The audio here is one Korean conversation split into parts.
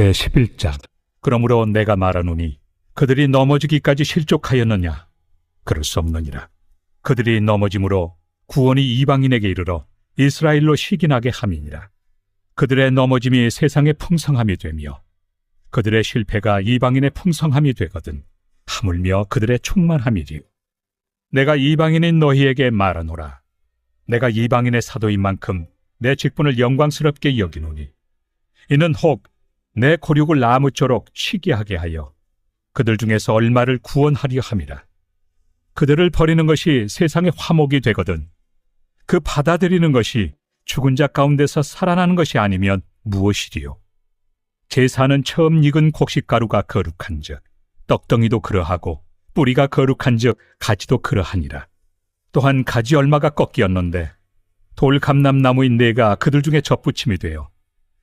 제 11장. 그러므로 내가 말하노니 그들이 넘어지기까지 실족하였느냐? 그럴 수 없느니라. 그들이 넘어짐으로 구원이 이방인에게 이르러 이스라엘로 시긴하게 함이니라. 그들의 넘어짐이 세상의 풍성함이 되며 그들의 실패가 이방인의 풍성함이 되거든 하물며 그들의 충만함이리요. 내가 이방인인 너희에게 말하노라. 내가 이방인의 사도인 만큼 내 직분을 영광스럽게 여기노니 이는 혹 내 고륙을 나무쪼록 시기하게 하여 그들 중에서 얼마를 구원하려 함이라. 그들을 버리는 것이 세상의 화목이 되거든. 그 받아들이는 것이 죽은 자 가운데서 살아나는 것이 아니면 무엇이리요? 제사는 처음 익은 곡식가루가 거룩한즉 떡덩이도 그러하고 뿌리가 거룩한즉 가지도 그러하니라. 또한 가지 얼마가 꺾이었는데 돌 감람나무인 내가 그들 중에 접붙임이 되어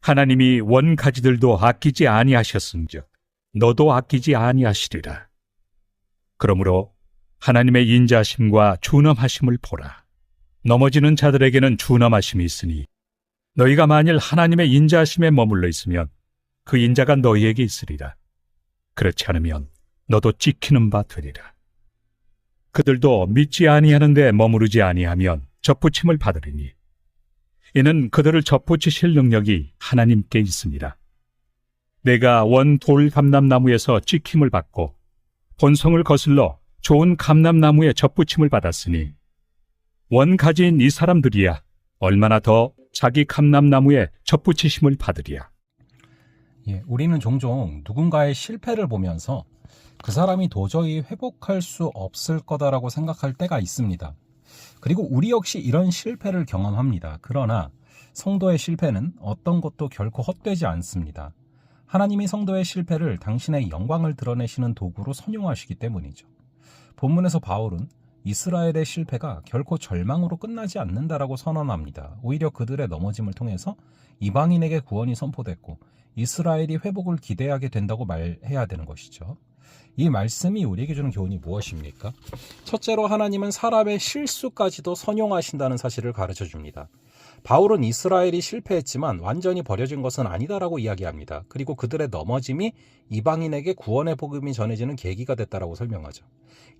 하나님이 원 가지들도 아끼지 아니하셨은즉 너도 아끼지 아니하시리라. 그러므로 하나님의 인자심과 준엄하심을 보라. 넘어지는 자들에게는 준엄하심이 있으니 너희가 만일 하나님의 인자심에 머물러 있으면 그 인자가 너희에게 있으리라. 그렇지 않으면 너도 찍히는 바 되리라. 그들도 믿지 아니하는데 머무르지 아니하면 접붙임을 받으리니 이는 그들을 접붙이실 능력이 하나님께 있습니다. 내가 원 돌 감람나무에서 찍힘을 받고 본성을 거슬러 좋은 감람나무에 접붙임을 받았으니 원 가지인 이 사람들이야 얼마나 더 자기 감람나무에 접붙이심을 받으리야. 예, 우리는 종종 누군가의 실패를 보면서 그 사람이 도저히 회복할 수 없을 거다라고 생각할 때가 있습니다. 그리고 우리 역시 이런 실패를 경험합니다. 그러나 성도의 실패는 어떤 것도 결코 헛되지 않습니다. 하나님이 성도의 실패를 당신의 영광을 드러내시는 도구로 선용하시기 때문이죠. 본문에서 바울은 이스라엘의 실패가 결코 절망으로 끝나지 않는다라고 선언합니다. 오히려 그들의 넘어짐을 통해서 이방인에게 구원이 선포됐고 이스라엘이 회복을 기대하게 된다고 말해야 되는 것이죠. 이 말씀이 우리에게 주는 교훈이 무엇입니까? 첫째로 하나님은 사람의 실수까지도 선용하신다는 사실을 가르쳐 줍니다. 바울은 이스라엘이 실패했지만 완전히 버려진 것은 아니다라고 이야기합니다. 그리고 그들의 넘어짐이 이방인에게 구원의 복음이 전해지는 계기가 됐다라고 설명하죠.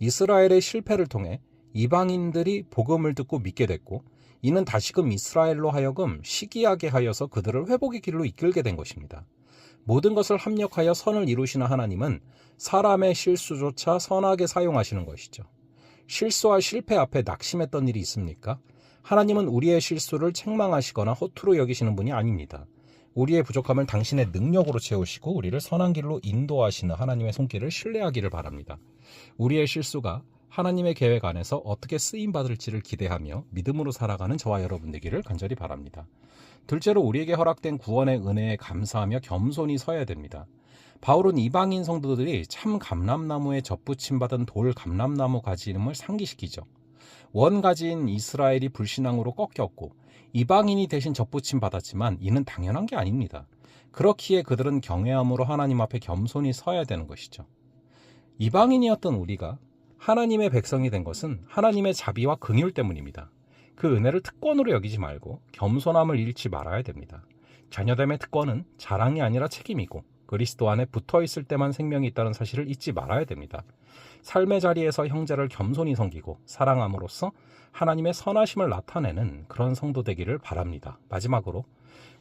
이스라엘의 실패를 통해 이방인들이 복음을 듣고 믿게 됐고 이는 다시금 이스라엘로 하여금 시기하게 하여서 그들을 회복의 길로 이끌게 된 것입니다. 모든 것을 합력하여 선을 이루시는 하나님은 사람의 실수조차 선하게 사용하시는 것이죠. 실수와 실패 앞에 낙심했던 일이 있습니까? 하나님은 우리의 실수를 책망하시거나 허투루 여기시는 분이 아닙니다. 우리의 부족함을 당신의 능력으로 채우시고 우리를 선한 길로 인도하시는 하나님의 손길을 신뢰하기를 바랍니다. 우리의 실수가 하나님의 계획 안에서 어떻게 쓰임 받을지를 기대하며 믿음으로 살아가는 저와 여러분 되기를 간절히 바랍니다. 둘째로 우리에게 허락된 구원의 은혜에 감사하며 겸손히 서야 됩니다. 바울은 이방인 성도들이 참 감람나무에 접붙임 받은 돌 감람나무 가지 이름을 상기시키죠. 원 가지인 이스라엘이 불신앙으로 꺾였고 이방인이 대신 접붙임 받았지만 이는 당연한 게 아닙니다. 그렇기에 그들은 경외함으로 하나님 앞에 겸손히 서야 되는 것이죠. 이방인이었던 우리가 하나님의 백성이 된 것은 하나님의 자비와 긍휼 때문입니다. 그 은혜를 특권으로 여기지 말고 겸손함을 잃지 말아야 됩니다. 자녀됨의 특권은 자랑이 아니라 책임이고 그리스도 안에 붙어 있을 때만 생명이 있다는 사실을 잊지 말아야 됩니다. 삶의 자리에서 형제를 겸손히 섬기고 사랑함으로써 하나님의 선하심을 나타내는 그런 성도 되기를 바랍니다. 마지막으로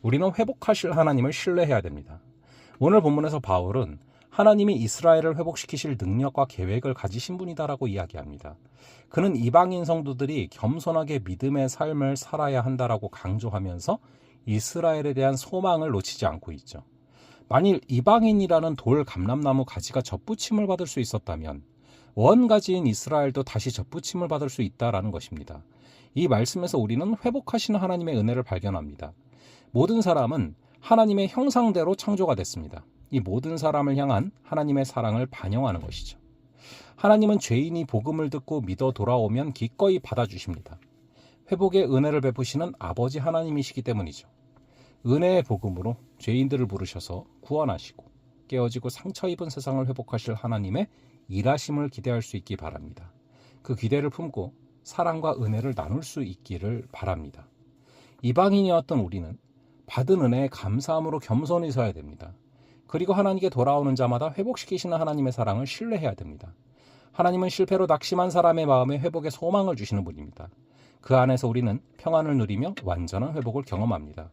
우리는 회복하실 하나님을 신뢰해야 됩니다. 오늘 본문에서 바울은 하나님이 이스라엘을 회복시키실 능력과 계획을 가지신 분이다라고 이야기합니다. 그는 이방인 성도들이 겸손하게 믿음의 삶을 살아야 한다라고 강조하면서 이스라엘에 대한 소망을 놓치지 않고 있죠. 만일 이방인이라는 돌 감람나무 가지가 접붙임을 받을 수 있었다면 원 가지인 이스라엘도 다시 접붙임을 받을 수 있다라는 것입니다. 이 말씀에서 우리는 회복하시는 하나님의 은혜를 발견합니다. 모든 사람은 하나님의 형상대로 창조가 됐습니다. 이 모든 사람을 향한 하나님의 사랑을 반영하는 것이죠. 하나님은 죄인이 복음을 듣고 믿어 돌아오면 기꺼이 받아주십니다. 회복의 은혜를 베푸시는 아버지 하나님이시기 때문이죠. 은혜의 복음으로 죄인들을 부르셔서 구원하시고 깨어지고 상처 입은 세상을 회복하실 하나님의 일하심을 기대할 수 있기 바랍니다. 그 기대를 품고 사랑과 은혜를 나눌 수 있기를 바랍니다. 이방인이었던 우리는 받은 은혜에 감사함으로 겸손히 서야 됩니다. 그리고 하나님께 돌아오는 자마다 회복시키시는 하나님의 사랑을 신뢰해야 됩니다. 하나님은 실패로 낙심한 사람의 마음에 회복의 소망을 주시는 분입니다. 그 안에서 우리는 평안을 누리며 완전한 회복을 경험합니다.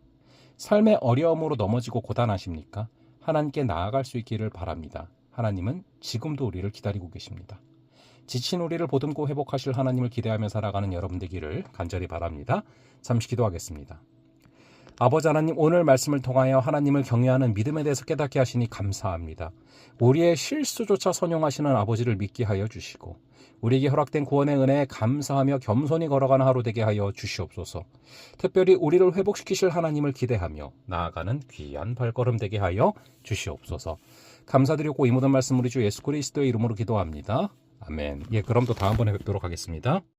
삶의 어려움으로 넘어지고 고단하십니까? 하나님께 나아갈 수 있기를 바랍니다. 하나님은 지금도 우리를 기다리고 계십니다. 지친 우리를 보듬고 회복하실 하나님을 기대하며 살아가는 여러분 되기를 간절히 바랍니다. 잠시 기도하겠습니다. 아버지 하나님 오늘 말씀을 통하여 하나님을 경외하는 믿음에 대해서 깨닫게 하시니 감사합니다. 우리의 실수조차 선용하시는 아버지를 믿게 하여 주시고 우리에게 허락된 구원의 은혜에 감사하며 겸손히 걸어가는 하루 되게 하여 주시옵소서. 특별히 우리를 회복시키실 하나님을 기대하며 나아가는 귀한 발걸음 되게 하여 주시옵소서. 감사드리고 이 모든 말씀 우리 주 예수 그리스도의 이름으로 기도합니다. 아멘. 예, 그럼 또 다음번에 뵙도록 하겠습니다.